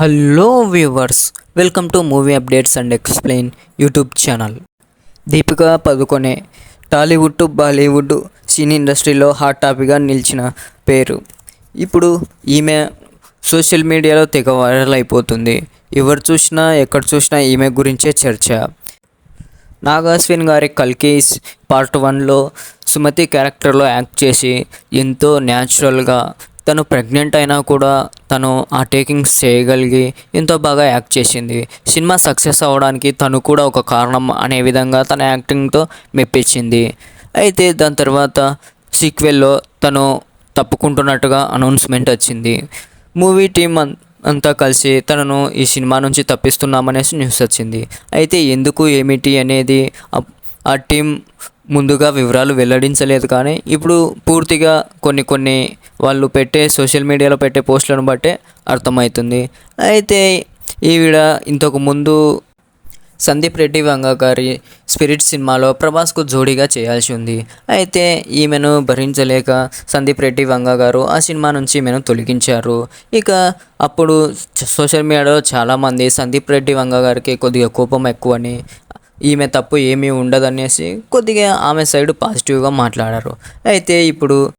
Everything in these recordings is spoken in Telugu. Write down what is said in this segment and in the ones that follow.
Hello viewers welcome to movie updates and explain YouTube channel Deepika Padukone Tollywood to Bollywood cine ఇండస్ట్రీలో హాట్ టాపిక్గా నిలిచిన పేరు. ఇప్పుడు ఈమె సోషల్ మీడియాలో తెగ వైరల్ అయిపోతుంది. ఎవరు చూసినా ఎక్కడ చూసినా ఈమె గురించే చర్చ. నాగాశ్విన్ గారి కల్కి పార్ట్ వన్లో సుమతి క్యారెక్టర్లో యాక్ట్ చేసి ఎంతో న్యాచురల్గా తను ప్రెగ్నెంట్ అయినా కూడా తను ఆ టేకింగ్స్ చేయగలిగి ఎంతో బాగా యాక్ట్ చేసింది. సినిమా సక్సెస్ అవ్వడానికి తను కూడా ఒక కారణం అనే విధంగా తన యాక్టింగ్తో మెప్పించింది. అయితే దాని తర్వాత సీక్వెల్లో తను తప్పుకుంటున్నట్టుగా అనౌన్స్మెంట్ వచ్చింది. మూవీ టీం అం- అంతా కలిసి తనను ఈ సినిమా నుంచి తప్పిస్తున్నామనేసి న్యూస్ వచ్చింది. అయితే ఎందుకు ఏమిటి అనేది ఆ టీం ముందుగా వివరాలు వెల్లడించలేదు కానీ ఇప్పుడు పూర్తిగా కొన్ని కొన్ని వాళ్ళు పెట్టే సోషల్ మీడియాలో పెట్టే పోస్టులను బట్టే అర్థమవుతుంది. అయితే ఈవిడ ఇంతకు ముందు సందీప్ రెడ్డి వంగ గారి స్పిరిట్ సినిమాలో ప్రభాస్కు జోడీగా చేయాల్సి ఉంది. అయితే ఈమెను భరించలేక సందీప్ రెడ్డి వంగ గారు ఆ సినిమా నుంచి ఈమెను తొలగించారు. ఇక అప్పుడు సోషల్ మీడియాలో చాలామంది సందీప్ రెడ్డి వంగ గారికి కొద్దిగా కోపం ఎక్కువని ఈమె తప్పు ఏమీ ఉండదనేసి కొద్దిగా ఆమె సైడ్ పాజిటివ్గా మాట్లాడారు. అయితే ఇప్పుడు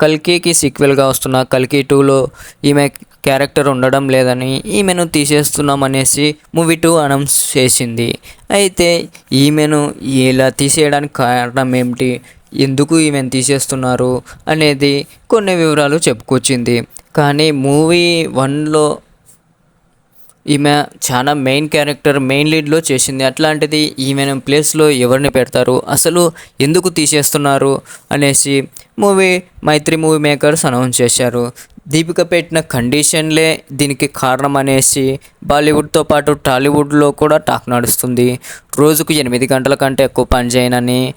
కల్కికి సీక్వెల్గా వస్తున్న కల్కి టూలో ఈమె క్యారెక్టర్ ఉండడం లేదని ఈమెను తీసేస్తున్నామనేసి మూవీ టూ అనౌన్స్ చేసింది. అయితే ఈమెను ఇలా తీసేయడానికి కారణం ఏమిటి? ఎందుకు ఈమెను తీసేస్తున్నారు? అనేది కొన్ని వివరాలు చెప్పుకొచ్చింది. కానీ మూవీ వన్లో ఈమె చాలా మెయిన్ క్యారెక్టర్ మెయిన్ లీడ్లో చేసింది. అట్లాంటిది ఈమె ప్లేస్లో ఎవరిని పెడతారు? అసలు ఎందుకు తీసేస్తున్నారు? అనేసి movie Mythri movie makers announce చేశారు. దీపిక పెట్టిన కండిషన్లే దీనికి కారణం అనేసి బాలీవుడ్తో పాటు టాలీవుడ్లో కూడా టాక్ నడుస్తుంది. రోజుకు ఎనిమిది గంటల కంటే ఎక్కువ పని చేయనని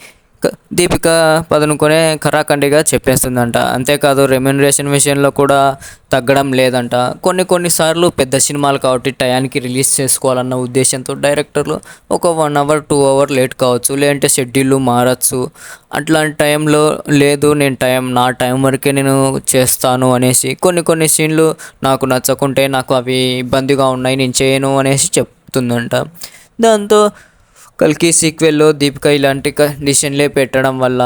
దీపిక పదనుకొనే ఖరాఖండిగా చెప్పేస్తుందంట. అంతేకాదు రెమ్యునరేషన్ విషయంలో కూడా తగ్గడం లేదంట. కొన్ని కొన్నిసార్లు పెద్ద సినిమాలు కాబట్టి టయానికి రిలీజ్ చేసుకోవాలన్న ఉద్దేశంతో డైరెక్టర్లు ఒక one hour two hour late కావచ్చు లేదంటే షెడ్యూల్ మారచ్చు. అట్లాంటి టైంలో లేదు నేను టైం నా టైం వరకే నేను చేస్తాను అనేసి కొన్ని కొన్ని సీన్లు నాకు నచ్చకుంటే నాకు అవి ఇబ్బందిగా ఉన్నాయి నేను చేయను అనేసి చెప్తుందంట. దాంతో కల్కి సీక్వెల్లో దీపిక ఇలాంటి కండిషన్లే పెట్టడం వల్ల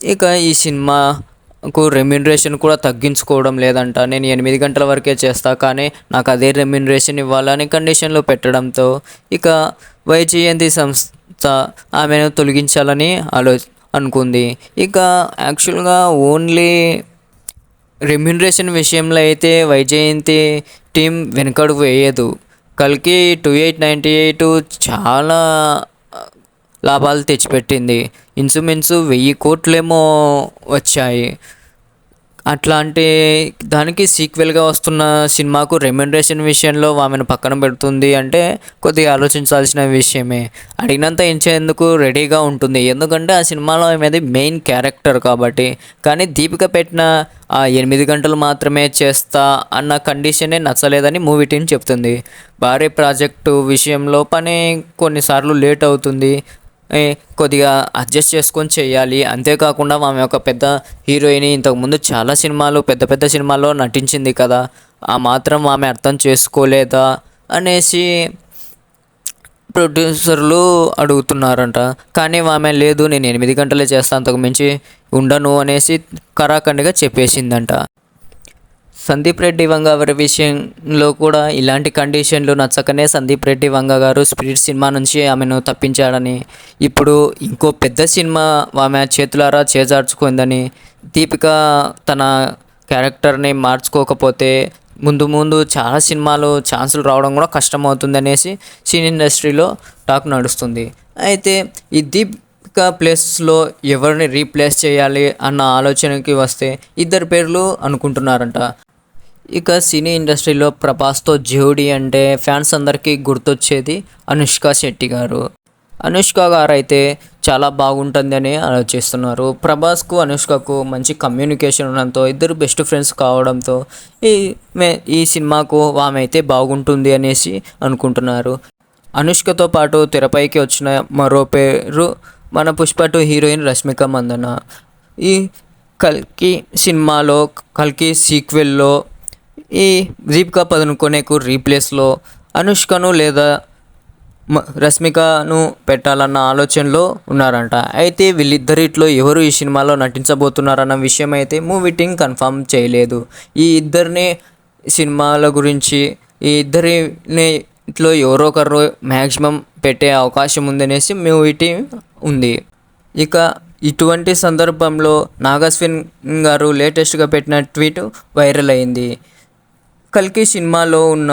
ఇక ఈ సినిమాకు రెమ్యునరేషన్ కూడా తగ్గించుకోవడం లేదంట. నేను ఎనిమిది గంటల వరకే చేస్తా కానీ నాకు అదే రెమ్యునరేషన్ ఇవ్వాలని కండిషన్లో పెట్టడంతో ఇక వైజయంతి సంస్థ ఆమెను తొలగించాలని ఆలో అనుకుంది. ఇక యాక్చువల్గా ఓన్లీ రెమ్యునరేషన్ విషయంలో అయితే వైజయంతి టీం వెనకడుగు వేయదు. కల్కి టూ ఎయిట్ నైంటీ ఎయిట్ చాలా లాభాలు తెచ్చిపెట్టింది. ఇంచుమించు వెయ్యి కోట్లేమో వచ్చాయి. అట్లాంటి దానికి సీక్వెల్గా వస్తున్న సినిమాకు రెమ్యునరేషన్ విషయంలో ఆమెను పక్కన పెడుతుంది అంటే కొద్దిగా ఆలోచించాల్సిన విషయమే. అడిగినంత ఇచ్చేందుకు రెడీగా ఉంటుంది. ఎందుకంటే ఆ సినిమాలో ఆమెది మెయిన్ క్యారెక్టర్ కాబట్టి. కానీ దీపిక పెట్టిన ఆ ఎనిమిది గంటలు మాత్రమే చేస్తా అన్న కండిషనే నచ్చలేదని మూవీ టీం చెప్తుంది. భారీ ప్రాజెక్టు విషయంలో పని కొన్నిసార్లు లేట్ అవుతుంది. కొద్దిగా అడ్జస్ట్ చేసుకొని చేయాలి. అంతేకాకుండా ఆమె ఒక పెద్ద హీరోయిన్ ఇంతకుముందు చాలా సినిమాలు పెద్ద పెద్ద సినిమాల్లో నటించింది కదా. ఆ మాత్రం ఆమె అర్థం చేసుకోలేదా అనేసి ప్రొడ్యూసర్లు అడుగుతున్నారంట. కానీ ఆమె లేదు నేను ఎనిమిది గంటలే చేస్తాను అంతకు మించి ఉండను అనేసి కరాఖండిగా చెప్పేసిందంట. సందీప్ రెడ్డి వంగ గారి విషయంలో కూడా ఇలాంటి కండిషన్లు నచ్చకనే సందీప్ రెడ్డి వంగ గారు స్పిరిట్ సినిమా నుంచి ఆమెను తప్పించాడని ఇప్పుడు ఇంకో పెద్ద సినిమా ఆమె చేతులారా చేజార్చుకుందని దీపిక తన క్యారెక్టర్ని మార్చుకోకపోతే ముందు ముందు చాలా సినిమాలు ఛాన్సులు రావడం కూడా కష్టమవుతుంది అనేసి సినీ ఇండస్ట్రీలో టాక్ నడుస్తుంది. అయితే ఈ దీపిక ప్లేస్లో ఎవరిని రీప్లేస్ చేయాలి అన్న ఆలోచనకి వస్తే ఇద్దరు పేర్లు అనుకుంటున్నారంట. ఇక సినీ ఇండస్ట్రీలో ప్రభాస్తో జోడి అంటే ఫ్యాన్స్ అందరికీ గుర్తొచ్చేది అనుష్క శెట్టి గారు. అనుష్క గారు అయితే చాలా బాగుంటుందని ఆలోచిస్తున్నారు. ప్రభాస్కు అనుష్కకు మంచి కమ్యూనికేషన్ ఉండడంతో ఇద్దరు బెస్ట్ ఫ్రెండ్స్ కావడంతో ఈ మే- ఈ సినిమాకు ఆమె అయితే బాగుంటుంది అనేసి అనుకుంటున్నారు. అనుష్కతో పాటు తెరపైకి వచ్చిన మరో పేరు మన పుష్ప టూ హీరోయిన్ రష్మిక మందన. ఈ కల్కి సినిమాలో కల్కి సీక్వెల్లో ఈ దీపికా పదునుకొనేకు రీప్లేస్లో అనుష్కను లేదా రష్మికను పెట్టాలన్న ఆలోచనలో ఉన్నారంట. అయితే వీళ్ళిద్దరిట్లో ఎవరు ఈ సినిమాలో నటించబోతున్నారన్న విషయం అయితే మూవీ టీం కన్ఫర్మ్ చేయలేదు. ఈ ఇద్దరిని సినిమాల గురించి ఈ ఇద్దరిలో ఎవరో ఒకరు మ్యాక్సిమం పెట్టే అవకాశం ఉందనేసి మూవీ టీం ఉంది. ఇక ఇటువంటి సందర్భంలో నాగస్విన్ గారు లేటెస్ట్గా పెట్టిన ట్వీట్ వైరల్ అయింది. కల్కి సినిమాలో ఉన్న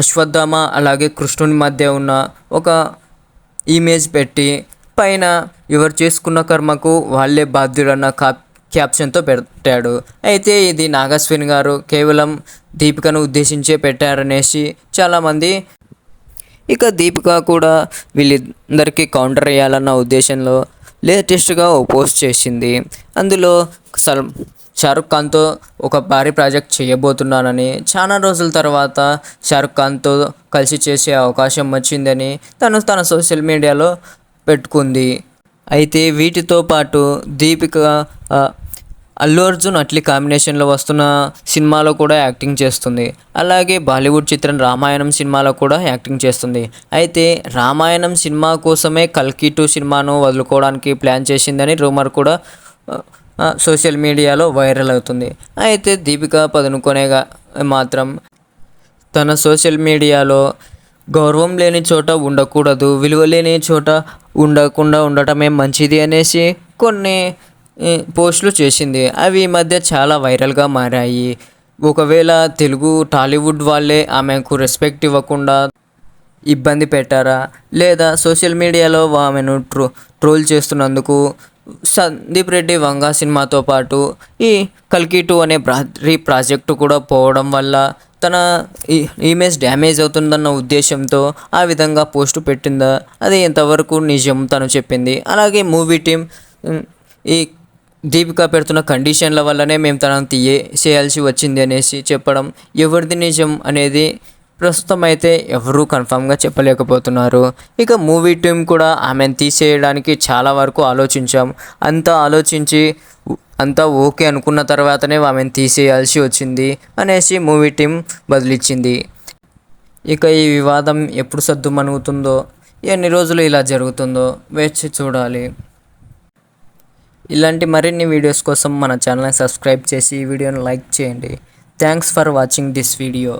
అశ్వత్థామ అలాగే కృష్ణుని మధ్య ఉన్న ఒక ఇమేజ్ పెట్టి పైన ఎవరు చేసుకున్న కర్మకు వాళ్ళే బాధ్యుడన్న కా క్యాప్షన్తో పెట్టాడు. అయితే ఇది నాగస్విన్ గారు కేవలం దీపికను ఉద్దేశించే పెట్టారనేసి చాలామంది ఇక దీపిక కూడా వీళ్ళందరికీ కౌంటర్ వేయాలన్న ఉద్దేశంలో లేటెస్ట్గా ఓ పోస్ట్ చేసింది. అందులో సల్ షారుఖ్ ఖాన్తో ఒక భారీ ప్రాజెక్ట్ చేయబోతున్నానని చాలా రోజుల తర్వాత షారుఖ్ ఖాన్తో కలిసి చేసే అవకాశం వచ్చిందని తను తన సోషల్ మీడియాలో పెట్టుకుంది. అయితే వీటితో పాటు దీపిక అల్లు అర్జున్ అట్లీ కాంబినేషన్లో వస్తున్న సినిమాలో కూడా యాక్టింగ్ చేస్తుంది. అలాగే బాలీవుడ్ చిత్రం రామాయణం సినిమాలో కూడా యాక్టింగ్ చేస్తుంది. అయితే రామాయణం సినిమా కోసమే కల్కి టూ సినిమాను వదులుకోవడానికి ప్లాన్ చేసిందని రూమర్ కూడా సోషల్ మీడియాలో వైరల్ అవుతుంది. అయితే దీపిక పదునుకొనేగా మాత్రం తన సోషల్ మీడియాలో గౌరవం లేని చోట ఉండకూడదు విలువ లేని చోట ఉండకుండా ఉండటమే మంచిది అనేసి కొన్ని పోస్టులు చేసింది. అవి ఈ మధ్య చాలా వైరల్గా మారాయి. ఒకవేళ తెలుగు టాలీవుడ్ వాళ్ళే ఆమెకు రెస్పెక్ట్ ఇవ్వకుండా ఇబ్బంది పెట్టారా? లేదా సోషల్ మీడియాలో ఆమెను ట్రో ట్రోల్ చేస్తున్నందుకు సందీప్ రెడ్డి వంగా సినిమాతో పాటు ఈ కల్కి టూ అనే భారీ ప్రాజెక్టు కూడా పోవడం వల్ల తన ఈ- ఇమేజ్ డ్యామేజ్ అవుతుందన్న ఉద్దేశంతో ఆ విధంగా పోస్టు పెట్టిందా? అది ఎంతవరకు నిజం? తను చెప్పింది. అలాగే మూవీ టీం ఈ దీపిక పెడుతున్న కండిషన్ల వల్లనే మేము తనను తీయే చేయాల్సి వచ్చింది అనేసి చెప్పడం ఎవరిది నిజం అనేది ప్రస్తుతం అయితే ఎవరూ కన్ఫామ్గా చెప్పలేకపోతున్నారు. ఇక మూవీ టీం కూడా ఆమెను తీసేయడానికి చాలా వరకు ఆలోచించాం. అంతా ఆలోచించి అంతా ఓకే అనుకున్న తర్వాతనే ఆమెను తీసేయాల్సి వచ్చింది అనేసి మూవీ టీం బదిలిచ్చింది. ఇక ఈ వివాదం ఎప్పుడు సద్దుమణుగుతుందో ఎన్ని రోజులు ఇలా జరుగుతుందో వేచి చూడాలి. ఇలాంటి మరిన్ని వీడియోస్ కోసం మన ఛానల్ని సబ్స్క్రైబ్ చేసి ఈ వీడియోని లైక్ చేయండి. Thanks for watching this video.